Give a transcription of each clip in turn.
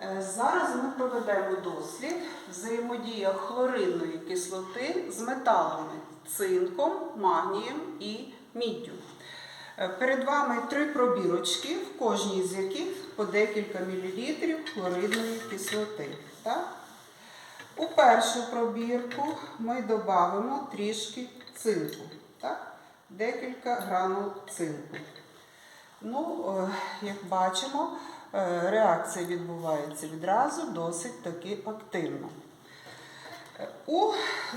Е, Зараз ми проведемо дослід взаємодія хлоридної кислоти з металами цинком, магнієм і міддю. Е, Перед вами три пробірочки, в кожній з яких по декілька мілілітрів хлоридної кислоти. Так? У першу пробірку ми додамо трішки цинку, так? декілька гранул цинку. Ну, е, як бачимо, реакція відбувається відразу досить таки активно. Е, У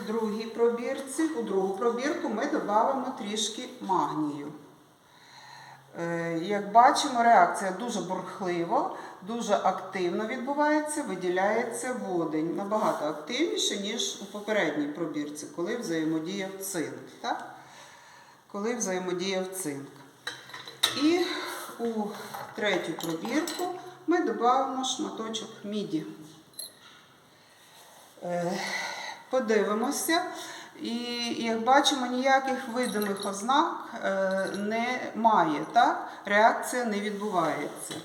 другій пробірці, у другу пробірку ми додамо трішки магнію. Е, Як бачимо, реакція дуже бурхлива, дуже активно відбувається, виділяється водень набагато активніше, ніж у попередній пробірці, коли взаємодіяв цинк. Так? Коли взаємодіяв цинк. І у третю пробірку ми додамо шматочок міді. Е, Подивимося. І як бачимо, ніяких видимих ознак е, немає, так? реакція не відбувається.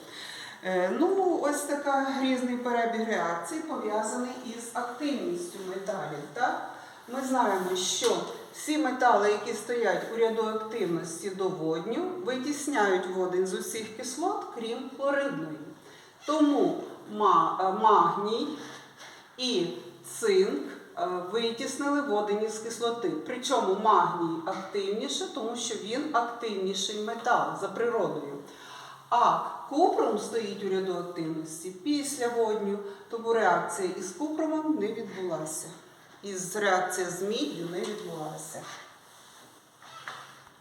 Е, Ну, ось така різний перебіг реакцій пов'язаний із активністю металів. Так? Ми знаємо, що всі метали, які стоять у ряду активності до водню, витісняють водень з усіх кислот, крім хлоридної. Тому е, магній і цинк е, витіснили водень із кислоти. Причому магній активніше, тому що він активніший метал за природою. А купрум стоїть у ряду після водню, тому реакція із купрумом не відбулася. Із реакція з міддю не відбулася.